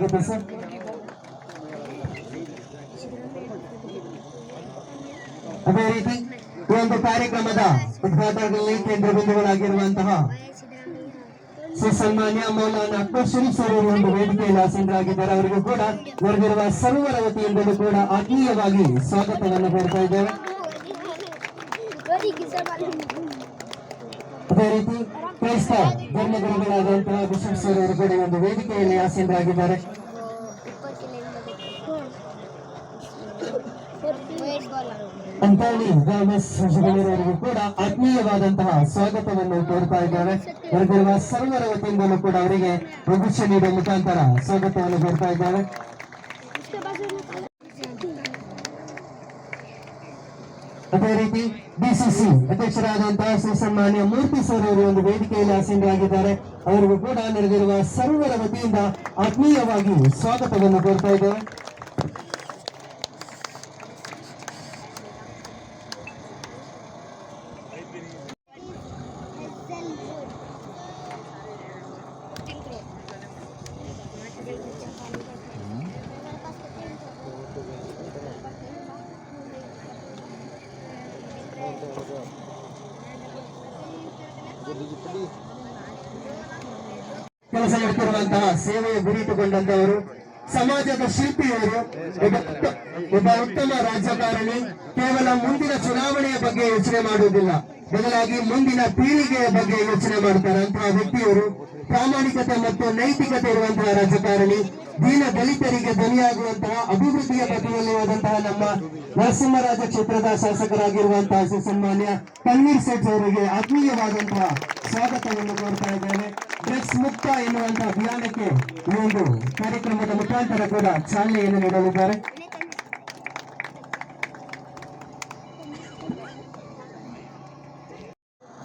ಆಗುತ್ತೆ ಅದೇ ರೀತಿ ಈ ಒಂದು ಕಾರ್ಯಕ್ರಮದ ಉದ್ಘಾಟನೆಯಲ್ಲಿ ಕೇಂದ್ರ ಬಿಂದುಗಳಾಗಿರುವಂತಹ ಸುಸನ್ಮಾನ್ಯ ಮೌಲಾನ ಅಕ್ಬರ್ ಶರೀಫ್ ಸರ್ ಒಂದು ವೇದಿಕೆಯಲ್ಲಿ ಆಸೀನರಾಗಿದ್ದಾರೆ. ಅವರಿಗೂ ಕೂಡ ಬರೆದಿರುವ ಸರ್ವರ ವತಿಯಿಂದಲೂ ಕೂಡ ಆತ್ಮೀಯವಾಗಿ ಸ್ವಾಗತವನ್ನು ಕೋರ್ತಾ ಇದ್ದೇವೆ. ಅದೇ ರೀತಿ ಕ್ರೈಸ್ತ ಧರ್ಮಗುರುಗಳಾದಂತಹ ಬಿಷಪ್ ಸರ್ ಕೂಡ ಒಂದು ವೇದಿಕೆಯಲ್ಲಿ ಆಸೀನರಾಗಿದ್ದಾರೆ. ಅಂತಾಳಿ ವೆಲ್ನೆಸ್ ಸಂಶೋಧನೆಯವರಿಗೂ ಕೂಡ ಆತ್ಮೀಯವಾದಂತಹ ಸ್ವಾಗತವನ್ನು ಕೋರ್ತಾ ಇದ್ದಾರೆ ನಡೆದಿರುವ ಸರ್ವರ ವತಿಯಿಂದಲೂ ಕೂಡ ಅವರಿಗೆ ಪ್ರಗುಷ ನೀಡುವ ಮುಖಾಂತರ ಸ್ವಾಗತವನ್ನು ಕೋರ್ತಾ ಇದ್ದಾರೆ ಅದೇ ರೀತಿ ಬಿಸಿಸಿ ಅಧ್ಯಕ್ಷರಾದಂತಹ ಸುಸನ್ಮಾನ್ಯ ಮೂರ್ತಿ ಸರ್ ಅವರು ಒಂದು ವೇದಿಕೆಯಲ್ಲಿ ಆಸೀನರಾಗಿದ್ದಾರೆ ಅವರಿಗೂ ಕೂಡ ನಡೆದಿರುವ ಸರ್ವರ ವತಿಯಿಂದ ಆತ್ಮೀಯವಾಗಿ ಸ್ವಾಗತವನ್ನು ಕೋರ್ತಾ ಇದ್ದೇವೆ. ಕೆಲಸ ಮಾಡ್ತಿರುವಂತಹ ಸೇವೆಯ ಗುರಿ ಸಮಾಜದ ಶಿಲ್ಪಿಯವರು, ಒಬ್ಬ ಉತ್ತಮ ರಾಜಕಾರಣಿ ಕೇವಲ ಮುಂದಿನ ಚುನಾವಣೆಯ ಬಗ್ಗೆ ಯೋಚನೆ ಮಾಡುವುದಿಲ್ಲ. ಬದಲಾಗಿ ಮುಂದಿನ ಪೀಳಿಗೆಯ ಬಗ್ಗೆ ಯೋಚನೆ ಮಾಡ್ತಾರೆ ಅಂತಹ ವ್ಯಕ್ತಿಯವರು, ಪ್ರಾಮಾಣಿಕತೆ ಮತ್ತು ನೈತಿಕತೆ ಇರುವಂತಹ ರಾಜಕಾರಣಿ ದೀನ ದಲಿತರಿಗೆ ಧ್ವನಿಯಾಗುವಂತಹ ಅಭಿವೃದ್ಧಿಯ ಪಥದಲ್ಲಿ ಹೋದಂತಹ ನಮ್ಮ ನರಸಿಂಹರಾಜ ಕ್ಷೇತ್ರದ ಶಾಸಕರಾಗಿರುವಂತಹ ಸನ್ಮಾನ್ಯ ಕಣ್ಣೀರ್ ಸೇಠ್ ಅವರಿಗೆ ಆತ್ಮೀಯವಾದಂತಹ ಸ್ವಾಗತವನ್ನು ಕೋರ್ತಾ ಇದ್ದೇವೆ ಡ್ರಗ್ಸ್ ಮುಕ್ತ ಎನ್ನುವಂತಹ ಅಭಿಯಾನಕ್ಕೆ ಈ ಒಂದು ಕಾರ್ಯಕ್ರಮದ ಮುಖಾಂತರ ಕೂಡ ಚಾಲನೆಯನ್ನು ನೀಡಲಿದ್ದಾರೆ.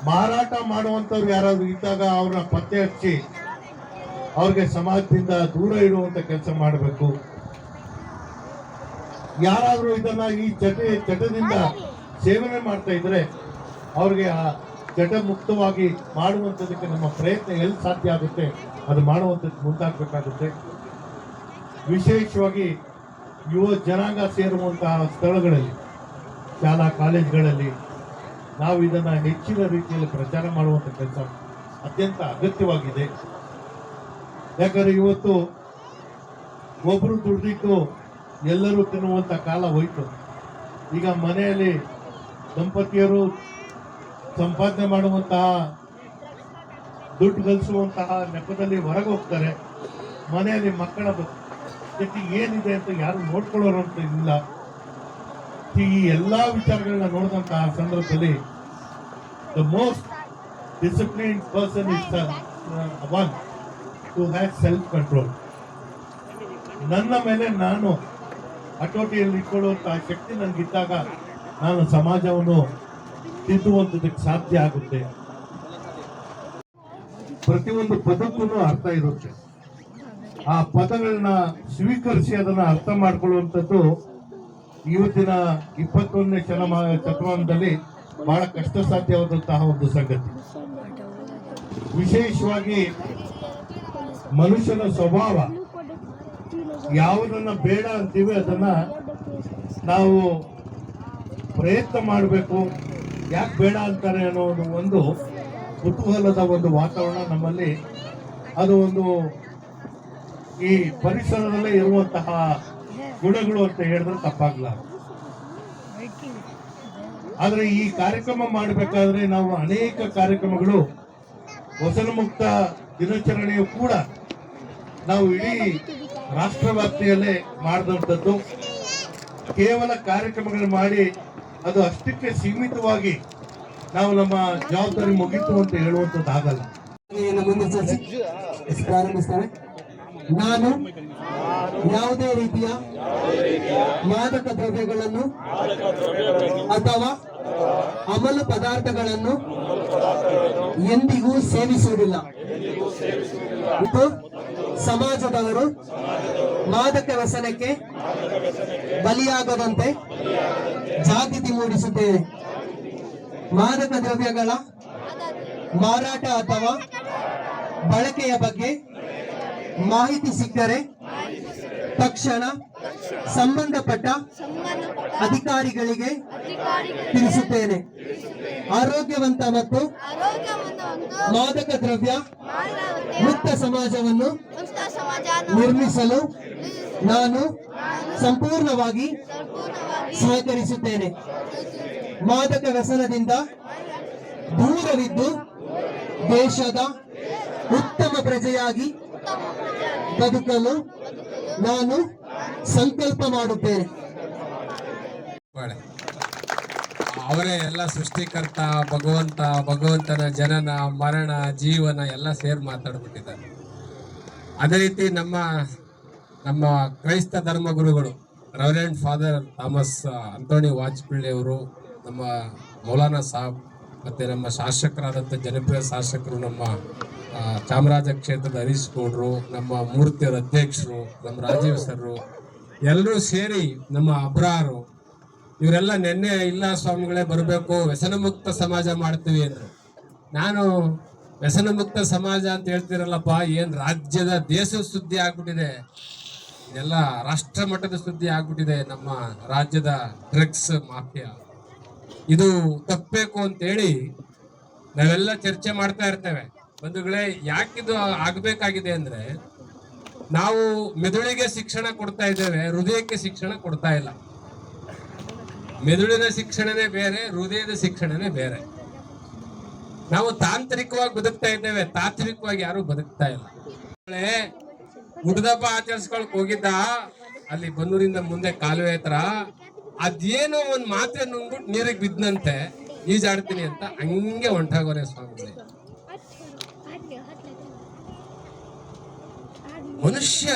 ಮಾರಾಟ ಮಾಡುವಂತವ್ರು ಯಾರಾದ್ರೂ ಇದ್ದಾಗ ಅವ್ರನ್ನ ಪತ್ತೆ ಹಚ್ಚಿ ಅವ್ರಿಗೆ ಸಮಾಜದಿಂದ ದೂರ ಇಡುವಂತ ಕೆಲಸ ಮಾಡಬೇಕು. ಯಾರಾದ್ರೂ ಇದನ್ನ ಈ ಚಟ ಚಟದಿಂದ ಸೇವನೆ ಮಾಡ್ತಾ ಇದ್ರೆ ಅವ್ರಿಗೆ ಆ ಚಟ ಮುಕ್ತವಾಗಿ ಮಾಡುವಂಥದ್ದಕ್ಕೆ ನಮ್ಮ ಪ್ರಯತ್ನ ಎಲ್ಲಿ ಸಾಧ್ಯ ಆಗುತ್ತೆ, ಅದು ಮಾಡುವಂಥದ್ದು ಮುಂದಾಗಬೇಕಾಗುತ್ತೆ. ವಿಶೇಷವಾಗಿ ಯುವ ಜನಾಂಗ ಸೇರುವಂತಹ ಸ್ಥಳಗಳಲ್ಲಿ, ಶಾಲಾ ಕಾಲೇಜುಗಳಲ್ಲಿ ನಾವು ಇದನ್ನ ಹೆಚ್ಚಿನ ರೀತಿಯಲ್ಲಿ ಪ್ರಚಾರ ಮಾಡುವಂಥ ಕೆಲಸ ಅತ್ಯಂತ ಅಗತ್ಯವಾಗಿದೆ. ಯಾಕಂದ್ರೆ ಇವತ್ತು ಒಬ್ರು ದುಡ್ದಿಟ್ಟು ಎಲ್ಲರೂ ತಿನ್ನುವಂತ ಕಾಲ ಹೋಯ್ತು. ಈಗ ಮನೆಯಲ್ಲಿ ದಂಪತಿಯರು ಸಂಪಾದನೆ ಮಾಡುವಂತಹ ದುಡ್ಡು ಗಳಿಸುವಂತಹ ನೆಪದಲ್ಲಿ ಹೊರಗೆ ಹೋಗ್ತಾರೆ. ಮನೆಯಲ್ಲಿ ಮಕ್ಕಳ ಜೊತೆ ಏನಿದೆ ಅಂತ ಯಾರು ನೋಡ್ಕೊಳ್ಳೋರು ಅಂತ ಇಲ್ಲ. ಈ ಎಲ್ಲಾ ವಿಚಾರಗಳನ್ನ ನೋಡಿದಂತಹ ಸಂದರ್ಭದಲ್ಲಿ the most discipline person is one to have self control ನನ್ನ ಮೇಲೆ ನಾನು ಹತೋಟಿಯಲ್ಲಿ ಇಟ್ಕೊಳ್ಳುವಂತಹ ಶಕ್ತಿ ನನಗಿದ್ದಾಗ ನಾನು ಸಮಾಜವನ್ನು ತಿದ್ದುವಂಥದಕ್ಕೆ ಸಾಧ್ಯ ಆಗುತ್ತೆ. ಪ್ರತಿಯೊಂದು ಪದಕ್ಕೂ ಅರ್ಥ ಇರುತ್ತೆ. ಆ ಪದಗಳನ್ನ ಸ್ವೀಕರಿಸಿ ಅದನ್ನ ಅರ್ಥ ಮಾಡ್ಕೊಳ್ಳುವಂಥದ್ದು ಇವತ್ತಿನ ಇಪ್ಪತ್ತೊಂದನೇ ಶತಮಾ ಶತಮಾನದಲ್ಲಿ ಬಹಳ ಕಷ್ಟ ಸಾಧ್ಯವಾದಂತಹ ಒಂದು ಸಂಗತಿ. ವಿಶೇಷವಾಗಿ ಮನುಷ್ಯನ ಸ್ವಭಾವ ಯಾವುದನ್ನ ಬೇಡ ಅಂತೀವಿ, ಅದನ್ನ ನಾವು ಪ್ರಯತ್ನ ಮಾಡಬೇಕು. ಯಾಕೆ ಬೇಡ ಅಂತಾರೆ ಅನ್ನೋದು ಒಂದು ಕುತೂಹಲದ ಒಂದು ವಾತಾವರಣ ನಮ್ಮಲ್ಲಿ. ಅದು ಒಂದು ಈ ಪರಿಸರದಲ್ಲೇ ಇರುವಂತಹ ಗುಣಗಳು ಅಂತ ಹೇಳಿದ್ರೆ ತಪ್ಪಾಗ್ಲ ಆದರೆ ಈ ಕಾರ್ಯಕ್ರಮ ಮಾಡಬೇಕಾದ್ರೆ ನಾವು ಅನೇಕ ಕಾರ್ಯಕ್ರಮಗಳು ವಸನ ಮುಕ್ತ ದಿನಾಚರಣೆಯು ಕೂಡ ನಾವು ಇಡೀ ರಾಷ್ಟ್ರ ವ್ಯಾಪ್ತಿಯಲ್ಲೇ ಮಾಡಿದಂಥದ್ದು. ಕೇವಲ ಕಾರ್ಯಕ್ರಮಗಳು ಮಾಡಿ ಅದು ಅಷ್ಟಕ್ಕೆ ಸೀಮಿತವಾಗಿ ನಾವು ನಮ್ಮ ಜವಾಬ್ದಾರಿ ಮುಗಿತು ಅಂತ ಹೇಳುವಂಥದ್ದು ಆಗಲ್ಲ. ನಾನು ಯಾವುದೇ ರೀತಿಯ ಮಾದಕ ದ್ರವ್ಯಗಳನ್ನು ಅಥವಾ ಅಮಲು ಪದಾರ್ಥಗಳನ್ನು ಎಂದಿಗೂ ಸೇವಿಸುವುದಿಲ್ಲ. ಮತ್ತು ಸಮಾಜದವರು ಮಾದಕ ವ್ಯಸನಕ್ಕೆ ಬಲಿಯಾಗದಂತೆ ಜಾಗೃತಿ ಮೂಡಿಸುತ್ತೇವೆ ಮಾದಕ ದ್ರವ್ಯಗಳ ಮಾರಾಟ ಅಥವಾ ಬಳಕೆಯ ಬಗ್ಗೆ ಮಾಹಿತಿ ಸಿಕ್ಕರೆ ತಕ್ಷಣ ಸಂಬಂಧಪಟ್ಟ ಅಧಿಕಾರಿಗಳಿಗೆ ತಿಳಿಸುತ್ತೇನೆ. ಆರೋಗ್ಯವಂತ ಮತ್ತು ಮಾದಕ ದ್ರವ್ಯ ಮುಕ್ತ ಸಮಾಜವನ್ನು ನಿರ್ಮಿಸಲು ನಾನು ಸಂಪೂರ್ಣವಾಗಿ ಸಹಕರಿಸುತ್ತೇನೆ. ಮಾದಕ ವ್ಯಸನದಿಂದ ದೂರವಿದ್ದು ದೇಶದ ಉತ್ತಮ ಪ್ರಜೆಯಾಗಿ ಬದುಕಲು ನಾನು ಸಂಕಲ್ಪ ಮಾಡುತ್ತೇನೆ. ಮಾಡೆ ಅವರೇ ಎಲ್ಲ ಸೃಷ್ಟಿಕರ್ತ, ಭಗವಂತ, ಭಗವಂತನ ಜನನ, ಮರಣ, ಜೀವನ ಎಲ್ಲ ಸೇರಿ ಮಾತಾಡ್ಬಿಟ್ಟಿದ್ದಾರೆ. ಅದೇ ರೀತಿ ನಮ್ಮ ನಮ್ಮ ಕ್ರೈಸ್ತ ಧರ್ಮ ಗುರುಗಳು reverend father Thomas Antony Vajpayee ಅವರು, ನಮ್ಮ ಮೌಲಾನಾ ಸಾಬ್ ಮತ್ತೆ ನಮ್ಮ ಶಾಸಕರಾದಂಥ ಜನಪ್ರಿಯ ಶಾಸಕರು ನಮ್ಮ ಚಾಮರಾಜ ಕ್ಷೇತ್ರದ ಹರೀಶ್ ಗೌಡ್ರು, ನಮ್ಮ ಮೂರ್ತಿಯವರ ಅಧ್ಯಕ್ಷರು, ನಮ್ಮ ರಾಜೀವ್ ಸರ್ ಎಲ್ಲರೂ ಸೇರಿ ನಮ್ಮ ಅಬ್ರಾರು, ಇವರೆಲ್ಲ ನಿನ್ನೆ ಇಲ್ಲ ಸ್ವಾಮಿಗಳೇ ಬರಬೇಕು, ವ್ಯಸನಮುಕ್ತ ಸಮಾಜ ಮಾಡ್ತೀವಿ ಅಂದ್ರೆ. ನಾನು ವ್ಯಸನಮುಕ್ತ ಸಮಾಜ ಅಂತ ಹೇಳ್ತಿರಲ್ಲಪ್ಪ, ಏನು ರಾಜ್ಯದ ದೇಶದ ಸುದ್ದಿ ಆಗ್ಬಿಟ್ಟಿದೆ, ಎಲ್ಲ ರಾಷ್ಟ್ರ ಮಟ್ಟದ ಸುದ್ದಿ ಆಗ್ಬಿಟ್ಟಿದೆ ನಮ್ಮ ರಾಜ್ಯದ ಡ್ರಗ್ಸ್ ಮಾಫಿಯಾ. ಇದು ತಪ್ಪಬೇಕು ಅಂತೇಳಿ ನಾವೆಲ್ಲ ಚರ್ಚೆ ಮಾಡ್ತಾ ಇರ್ತೇವೆ. ಬಂಧುಗಳೇ, ಯಾಕಿದು ಆಗ್ಬೇಕಾಗಿದೆ ಅಂದ್ರೆ, ನಾವು ಮೆದುಳಿಗೆ ಶಿಕ್ಷಣ ಕೊಡ್ತಾ ಇದ್ದೇವೆ, ಹೃದಯಕ್ಕೆ ಶಿಕ್ಷಣ ಕೊಡ್ತಾ ಇಲ್ಲ. ಮೆದುಳಿನ ಶಿಕ್ಷಣನೇ ಬೇರೆ, ಹೃದಯದ ಶಿಕ್ಷಣನೇ ಬೇರೆ. ನಾವು ತಾಂತ್ರಿಕವಾಗಿ ಬದುಕ್ತಾ ಇದ್ದೇವೆ, ತಾತ್ವಿಕವಾಗಿ ಯಾರು ಬದುಕ್ತಾ ಇಲ್ಲ. ಹುಡ್ದಪ್ಪ ಆಚರಿಸ್ಕೊಳಕ್ ಹೋಗಿದ್ದ, ಅಲ್ಲಿ ಬನ್ನೂರಿಂದ ಮುಂದೆ ಕಾಲುವೆ ಹತ್ರ, ಅದೇನೋ ಒಂದ್ ಮಾತ್ರೆ ನುಂಗ್ಬಿಟ್ಟು ನೀರಿಗೆ ಬಿದ್ದಂತೆ, ಈಜಾಡ್ತೀನಿ ಅಂತ ಹಂಗೆ ಹೊಂಟಾಗೋರೆ ಸ್ವಾಮಿಗಳೇ. ಮನುಷ್ಯ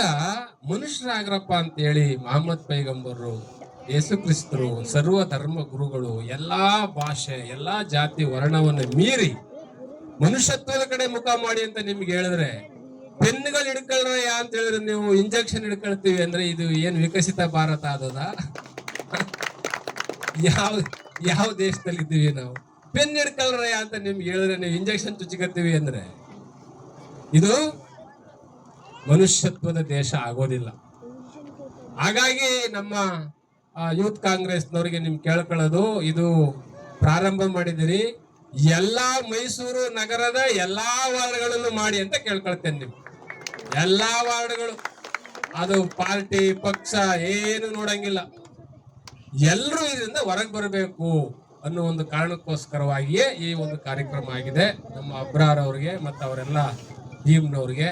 ಮನುಷ್ಯರಾಗ್ರಪ್ಪ ಅಂತೇಳಿ ಮಹಮ್ಮದ್ ಪೈಗಂಬರು ಯೇಸು ಕ್ರಿಸ್ತರು, ಸರ್ವ ಧರ್ಮ ಗುರುಗಳು, ಎಲ್ಲಾ ಭಾಷೆ, ಎಲ್ಲಾ ಜಾತಿ ವರ್ಣವನ್ನು ಮೀರಿ ಮನುಷ್ಯತ್ವದ ಕಡೆ ಮುಖ ಮಾಡಿ ಅಂತ ನಿಮ್ಗೆ ಹೇಳಿದ್ರೆ ಪೆನ್ಗಳು ಹಿಡ್ಕೊಳ್ರಯ್ಯ ಅಂತ ಹೇಳಿದ್ರೆ ನೀವು ಇಂಜೆಕ್ಷನ್ ಹಿಡ್ಕೊಳ್ತೀವಿ ಅಂದ್ರೆ ಇದು ಏನ್ ವಿಕಸಿತ ಭಾರತ ಆದದ? ಯಾವ ಯಾವ ದೇಶದಲ್ಲಿ ಇದ್ದೀವಿ ನಾವು? ಪೆನ್ ಹಿಡ್ಕೊಳ್ರಯ್ಯ ಅಂತ ನಿಮ್ಗೆ ಹೇಳಿದ್ರೆ ನೀವು ಇಂಜೆಕ್ಷನ್ ಚುಚ್ಚಿಕತ್ತೀವಿ ಅಂದ್ರೆ, ಇದು ಮನುಷ್ಯತ್ವದ ದೇಶ ಆಗೋದಿಲ್ಲ. ಹಾಗಾಗಿ ನಮ್ಮ ಯೂತ್ ಕಾಂಗ್ರೆಸ್ನವರಿಗೆ ನಿಮ್ಗೆ ಕೇಳ್ಕೊಳ್ಳೋದು, ಇದು ಪ್ರಾರಂಭ ಮಾಡಿದಿರಿ. ಎಲ್ಲಾ ಮೈಸೂರು ನಗರದ ಎಲ್ಲಾ ವಾರ್ಡ್ಗಳಲ್ಲೂ ಮಾಡಿ ಅಂತ ಕೇಳ್ಕೊಳ್ತೇನೆ ನೀವು ಎಲ್ಲಾ ವಾರ್ಡ್ಗಳು, ಅದು ಪಾರ್ಟಿ, ಪಕ್ಷ ಏನು ನೋಡಂಗಿಲ್ಲ. ಎಲ್ಲರೂ ಇದರಿಂದ ಹೊರಗೆ ಬರಬೇಕು ಅನ್ನೋ ಒಂದು ಕಾರಣಕ್ಕೋಸ್ಕರವಾಗಿಯೇ ಈ ಒಂದು ಕಾರ್ಯಕ್ರಮ ಆಗಿದೆ. ನಮ್ಮ ಅಬ್ರಾರ್ ಅವರಿಗೆ ಮತ್ತು ಅವರೆಲ್ಲ ಟೀಮ್ನವ್ರಿಗೆ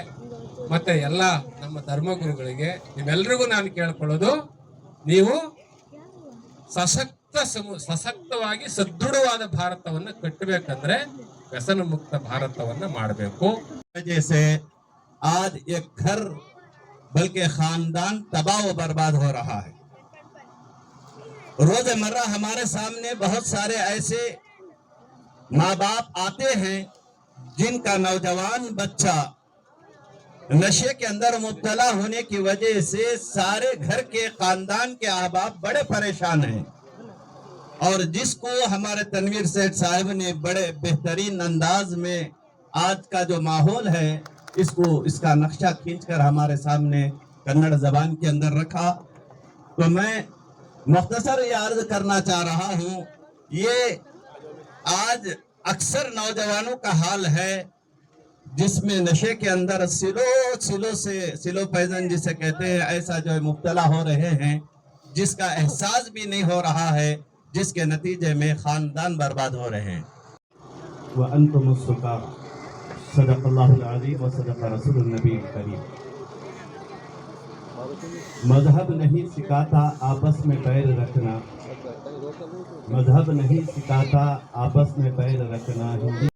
ಮತ್ತೆ ಎಲ್ಲ ನಮ್ಮ ಧರ್ಮಗುರುಗಳಿಗೆ ನಿಮ್ಮೆಲ್ರಿಗೂ ನಾನು ಕೇಳ್ಕೊಳ್ಳೋದು ನೀವು ಸಶಕ್ತ ಸಮು ಸಶಕ್ತವಾಗಿ ಸದೃಢವಾದ ಭಾರತವನ್ನ ಕಟ್ಟಬೇಕಂದ್ರೆ ವ್ಯಸನ ಮುಕ್ತ ಭಾರತವನ್ನ ಮಾಡಬೇಕು वजह से आज एक घर बल्कि खानदान तबाह व बर्बाद हो रहा है रोजमर्रा हमारे सामने बहुत सारे ऐसे माँ बाप आते हैं जिनका नौजवान बच्चा नशे के अंदर मुब्तला होने की वजह से सारे घर के खानदान के अहबाब बड़े परेशान हैं। और जिसको हमारे तनवीर सेठ साहब ने बड़े बेहतरीन अंदाज में आज का जो माहौल है, इसको, इसका नक्शा खींचकर हमारे सामने कन्नड़ जबान के अंदर रखा। तो मैं मुख्तसर ये अर्ज़ करना चाह रहा हूँ, ये आज अक्सर नौजवानों का हाल है जिसमें नशे के अंदर सिलो सिलो से, सिलो पैजन जिसे कहते हैं, ऐसा जो है मुबतला हो रहे हैं, जिसका एहसास भी नहीं हो रहा है, जिसके नतीजे में ख़ानदान बर्बाद हो रहे हैं। मज़हब नहीं सिखाता आपस में पैर रखना। मज़हब नहीं सिखाता आपस में पैर रखना, हिंदी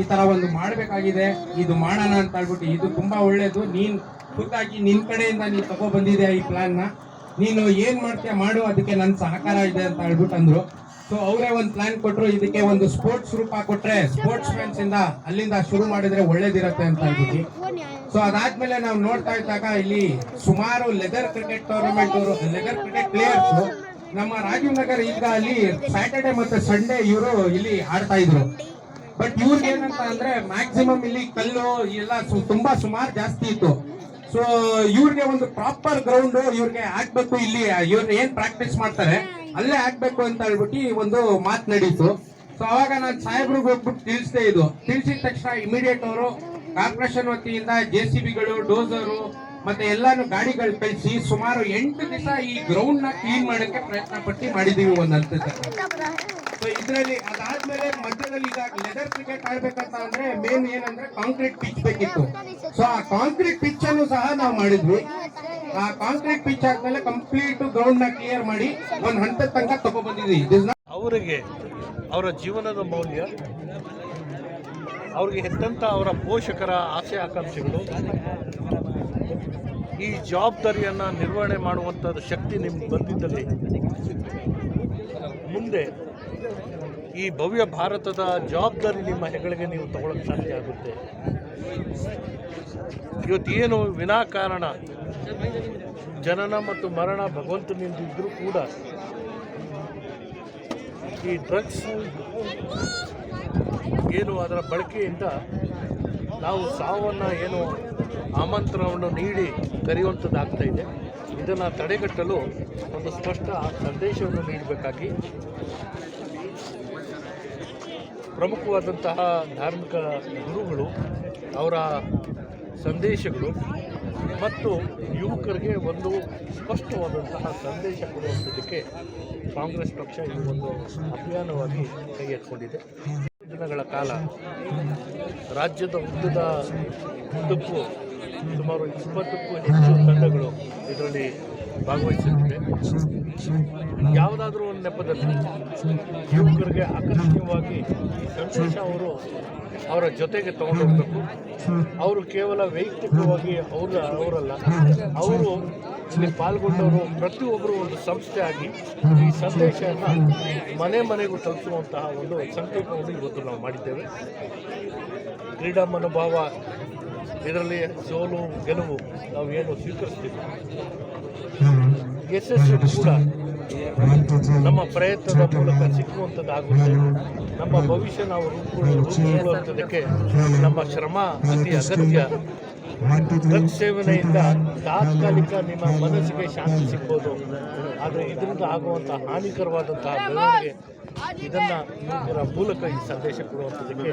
ಈ ತರ ಒಂದು ಮಾಡಬೇಕಾಗಿದೆ. ಇದು ಮಾಡೋಣ ಅಂತ ಹೇಳ್ಬಿಟ್ಟು ಇದು ತುಂಬಾ ಒಳ್ಳೇದು. ನೀನ್ ಖುದ್ದಾಗಿ ನಿನ್ ಕಡೆಯಿಂದ ನೀನ್ ತಗೋ ಬಂದಿದ್ಯಾ ಈ ಪ್ಲಾನ್ನ? ನೀನು ಏನ್ ಮಾಡ್ತೀಯ ಮಾಡು, ಅದಕ್ಕೆ ನನ್ನ ಸಹಕಾರ ಇದೆ ಅಂತ ಹೇಳ್ಬಿಟ್ಟು ಅಂದ್ರು. ಸೊ ಅವರೇ ಒಂದು ಪ್ಲಾನ್ ಕೊಟ್ರು, ಇದಕ್ಕೆ ಒಂದು ಸ್ಪೋರ್ಟ್ಸ್ ರೂಪ ಕೊಟ್ರೆ ಸ್ಪೋರ್ಟ್ಸ್ ಮ್ಯಾನ್ಸ್ ಇಂದ ಅಲ್ಲಿಂದ ಶುರು ಮಾಡಿದ್ರೆ ಒಳ್ಳೇದಿರತ್ತೆ ಅಂತ ಹೇಳ್ಬಿಟ್ಟು. ಸೊ ಅದಾದ್ಮೇಲೆ ನಾವು ನೋಡ್ತಾ ಇದ್ದಾಗ ಇಲ್ಲಿ ಸುಮಾರು leather cricket tournament leather cricket players ನಮ್ಮ ರಾಜೀವ್ ನಗರ್ ಈಗ ಅಲ್ಲಿ ಸ್ಯಾಟರ್ಡೆ ಮತ್ತೆ ಸಂಡೇ ಇವರು ಇಲ್ಲಿ ಆಡ್ತಾ ಇದ್ರು. ಬಟ್ ಇವ್ರಿಗೆ ಏನಂತ ಅಂದ್ರೆ ಮ್ಯಾಕ್ಸಿಮಮ್ ಇಲ್ಲಿ ಕಲ್ಲು ಎಲ್ಲ ತುಂಬಾ ಸುಮಾರು ಜಾಸ್ತಿ ಇತ್ತು. ಸೊ ಇವ್ರಿಗೆ ಒಂದು ಪ್ರಾಪರ್ ಗ್ರೌಂಡ್ ಇವ್ರಿಗೆ ಹಾಕ್ಬೇಕು ಇಲ್ಲಿ ಇವ್ರು ಏನ್ ಪ್ರಾಕ್ಟೀಸ್ ಮಾಡ್ತಾರೆ, ಅಲ್ಲೇ ಹಾಕ್ಬೇಕು ಅಂತ ಹೇಳ್ಬಿಟ್ಟು ಒಂದು ಮಾತು ನಡೀತು. ಸೊ ಅವಾಗ ನಾನು ಸಾಹೇಬ್ರಿಗೆ ಹೋಗ್ಬಿಟ್ಟು ತಿಳಿಸ್ದೆ ಇದು. ತಿಳಿಸಿದ ತಕ್ಷಣ ಇಮಿಡಿಯೇಟ್ ಅವರು ಕಾರ್ಪೊರೇಷನ್ ವತಿಯಿಂದ ಜೆ ಸಿ ಬಿಗಳು ಡೋಸರು ಮತ್ತೆ ಎಲ್ಲಾನು ಗಾಡಿಗಳು ಕಳಿಸಿ ಸುಮಾರು ಎಂಟು ದಿವಸ ಈ ಗ್ರೌಂಡ್ನ ಕ್ಲೀನ್ ಮಾಡಕ್ಕೆ ಪ್ರಯತ್ನ ಪಟ್ಟು ಮಾಡಿದೀವಿ ಒಂದ್ ಹಂತಕ್ಕೆ ಸೊ ಇದ್ರಲ್ಲಿ ಅದಾದ್ಮೇಲೆ ಮಧ್ಯದಲ್ಲಿ ಈಗ ಲೆದರ್ ಕ್ರಿಕೆಟ್ ಆಡ್ಬೇಕಂತ ಅಂದ್ರೆ ಮೇನ್ ಏನಂದ್ರೆ ಕಾಂಕ್ರೀಟ್ ಪಿಚ್ ಬೇಕಿತ್ತು. ಸೊ ಆ ಕಾಂಕ್ರೀಟ್ ಪಿಚ್ ಅನ್ನು ಸಹ ನಾವು ಮಾಡಿದ್ವಿ. ಆ ಕಾಂಕ್ರೀಟ್ ಪಿಚ್ ಆದ್ಮೇಲೆ ಕಂಪ್ಲೀಟ್ ಗ್ರೌಂಡ್ನ ಕ್ಲಿಯರ್ ಮಾಡಿ ಒಂದ್ ಹಂತದ ತನಕ ತಗೊಬಂದಿದ್ವಿ. ಅವರಿಗೆ ಅವರ ಜೀವನದ ಮೌಲ್ಯ, ಅವ್ರಿಗೆ ಹೆತ್ತಂತ ಅವರ ಪೋಷಕರ ಆಸೆ ಆಕಾಂಕ್ಷೆಗಳು, ಈ ಜವಾಬ್ದಾರಿಯನ್ನು ನಿರ್ವಹಣೆ ಮಾಡುವಂಥದ್ದು ಶಕ್ತಿ ನಿಮ್ಗೆ ಬಂದಿದ್ದಲ್ಲಿ ಮುಂದೆ ಈ ಭವ್ಯ ಭಾರತದ ಜವಾಬ್ದಾರಿ ನಿಮ್ಮ ಹೆಗಳಿಗೆ ನೀವು ತಗೊಳ್ಳೋಕೆ ಸಾಧ್ಯ ಆಗುತ್ತೆ. ಇವತ್ತೇನು ವಿನಾಕಾರಣ. ಜನನ ಮತ್ತು ಮರಣ ಭಗವಂತನಿಂದ ಇದ್ದರೂ ಕೂಡ ಈ ಡ್ರಗ್ಸ್ ಏನು ಅದರ ಬಳಕೆಯಿಂದ ನಾವು ಸಾವನ್ನು ಏನು ಆಮಂತ್ರಣವನ್ನು ನೀಡಿ ಕರೆಯುವಂಥದ್ದಾಗ್ತಾ ಇದೆ. ಇದನ್ನು ತಡೆಗಟ್ಟಲು ಒಂದು ಸ್ಪಷ್ಟ ಸಂದೇಶವನ್ನು ನೀಡಬೇಕಾಗಿ ಪ್ರಮುಖವಾದಂತಹ ಧಾರ್ಮಿಕ ಗುರುಗಳು, ಅವರ ಸಂದೇಶಗಳು ಮತ್ತು ಯುವಕರಿಗೆ ಒಂದು ಸ್ಪಷ್ಟವಾದಂತಹ ಸಂದೇಶ ಕೊಡುವಂಥದಕ್ಕೆ ಕಾಂಗ್ರೆಸ್ ಪಕ್ಷ ಈ ಒಂದು ಅಭಿಯಾನವಾಗಿ ಕೈಗೆತ್ತಿಕೊಂಡಿದೆ ದಿನಗಳ ಕಾಲ ರಾಜ್ಯದ ಉದ್ದದ ಉದ್ದಕ್ಕೂ ಸುಮಾರು ಇಪ್ಪತ್ತಕ್ಕೂ ಹೆಚ್ಚು ತಂಡಗಳು ಇದರಲ್ಲಿ ಭಾಗವಹಿಸುತ್ತಿವೆ ಯಾವುದಾದ್ರೂ ಒಂದು ನೆಪದಲ್ಲಿ ಯುವಕರಿಗೆ ಆಕರ್ಷಣೀಯವಾಗಿ ಸಂದೇಶ ಅವರು ಅವರ ಜೊತೆಗೆ ತಗೊಂಡೋಗ್ಬೇಕು. ಅವರು ಕೇವಲ ವೈಯಕ್ತಿಕವಾಗಿ ಅವ್ರ ಅವರಲ್ಲ. ಅವರು ಇಲ್ಲಿ ಪಾಲ್ಗೊಂಡವರು ಪ್ರತಿಯೊಬ್ಬರು ಒಂದು ಸಂಸ್ಥೆ ಆಗಿ ಈ ಸಂದೇಶವನ್ನು ಮನೆ ಮನೆಗೂ ತಲುಪಿಸುವಂತಹ ಒಂದು ಸಂಕಲ್ಪವನ್ನು ಇವತ್ತು ನಾವು ಮಾಡಿದ್ದೇವೆ. ಕ್ರೀಡಾ ಮನೋಭಾವ ಇದರಲ್ಲಿ ಸೋಲು ಗೆಲುವು ನಾವು ಏನು ಸ್ವೀಕರಿಸ್ತೀವಿ ಯಶಸ್ಸು ಕೂಡ ನಮ್ಮ ಪ್ರಯತ್ನದ ಮೂಲಕ ಸಿಕ್ಕುವಂಥದ್ದಾಗುತ್ತೆ ನಮ್ಮ ಭವಿಷ್ಯ ನಾವು ರೂಪಿಸಿಕೊಳ್ಳುವಂಥದ್ದಕ್ಕೆ ರೂಪುಗೊಳ್ಳುವಂಥದ್ದಕ್ಕೆ ನಮ್ಮ ಶ್ರಮ ಅತಿ ಅಗತ್ಯ ಡ್ರಗ್ಸ್ ಸೇವನೆಯಿಂದ ತಾತ್ಕಾಲಿಕ ನಿಮ್ಮ ಮನಸ್ಸಿಗೆ ಶಾಂತಿ ಸಿಗ್ಬೋದು. ಆದರೆ ಇದರಿಂದ ಆಗುವಂಥ ಹಾನಿಕರವಾದಂತಹ ಬೆಳವಣಿಗೆ ಇದನ್ನ ಇದರ ಮೂಲಕ ಈ ಸಂದೇಶ ಕೊಡುವಂಥದ್ದಕ್ಕೆ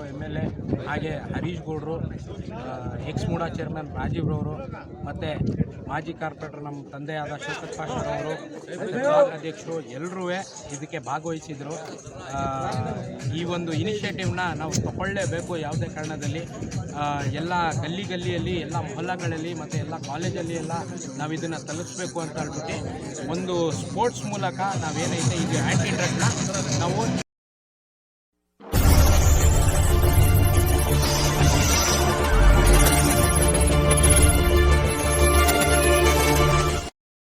ಸಾಹೇಬರು ಎಂ ಎಲ್ ಎ, ಹಾಗೆ ಹರೀಶ್ ಗೌಡ್ರು ಎಕ್ಸ್ ಮೂಡಾ ಚೇರ್ಮನ್ ರಾಜೀವ್ರವರು ಮತ್ತು ಮಾಜಿ ಕಾರ್ಪೊರೇಟರ್ ನಮ್ಮ ತಂದೆಯಾದ ಶೌಕತ್ ಅವರು ಅಧ್ಯಕ್ಷರು ಎಲ್ಲರೂ ಇದಕ್ಕೆ ಭಾಗವಹಿಸಿದರು. ಈ ಒಂದು ಇನಿಷಿಯೇಟಿವ್ನ ನಾವು ತಗೊಳ್ಳೇಬೇಕು ಯಾವುದೇ ಕಾರಣದಲ್ಲಿ. ಎಲ್ಲ ಗಲ್ಲಿ ಗಲ್ಲಿಯಲ್ಲಿ, ಎಲ್ಲ ಮೊಹಲ್ಲಾಗಳಲ್ಲಿ, ಮತ್ತು ಎಲ್ಲ ಕಾಲೇಜಲ್ಲಿ ಎಲ್ಲ ನಾವು ಇದನ್ನು ತಲುಪಿಸ್ಬೇಕು ಅಂತ ಹೇಳ್ಬಿಟ್ಟು ಒಂದು ಸ್ಪೋರ್ಟ್ಸ್ ಮೂಲಕ ನಾವೇನೈತೆ ಇದು ಆ್ಯಂಟಿ ಡ್ರಗ್ನ ನಾವು